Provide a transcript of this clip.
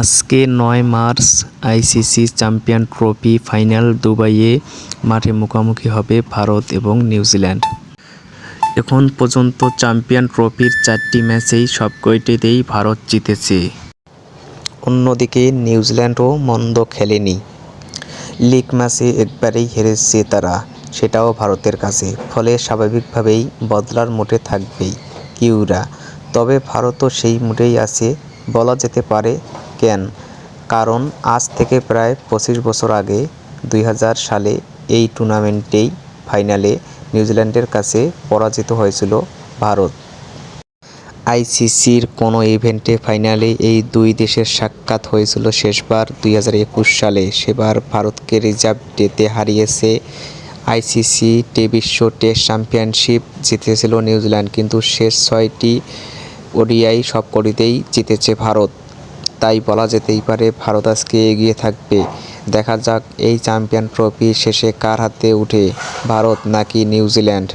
আজকে নয় March ICC champion trophy final দুবাইয়ে মাঠে মুখোমুখি হবে ভারত এবং নিউজিল্যান্ড। এখন পর্যন্ত চ্যাম্পিয়ন ট্রফির চারটি ম্যাচেই সবকটিতেই ভারত জিতেছে। অন্যদিকে নিউজিল্যান্ডও মন্দ খেলেনি। লিগ ম্যাচে একবারেই হেরেছে তারা, সেটাও ভারতের কাছে। ফলে স্বাভাবিকভাবেই বদলার মুডে থাকবেই কিউরা। তবে ভারতও সেই মুডেই আছে, বলা যেতে পারে কেন? কারণ আজ থেকে প্রায় পঁচিশ বছর আগে দুই হাজার সালে এই টুর্নামেন্টেই ফাইনালে নিউজিল্যান্ডের কাছে পরাজিত হয়েছিল ভারত। আইসিসির কোনো ইভেন্টে ফাইনালে এই দুই দেশের সাক্ষাৎ হয়েছিল শেষবার দুই হাজার একুশ সালে। সেবার ভারতকে রিজার্ভ ডেতে হারিয়েছে আইসিসি টে বিশ্ব টেস্ট চ্যাম্পিয়নশিপ জিতেছিল নিউজিল্যান্ড, কিন্তু শেষ ছয়টি ওডিআই সবকটিতেই জিতেছে ভারত। তাই বলা যেতেই পারে ভারত আজকে এগিয়ে থাকবে। দেখা যাক এই চ্যাম্পিয়ন ট্রফি শেষে কার হাতে উঠে ভারত নাকি নিউজিল্যান্ড।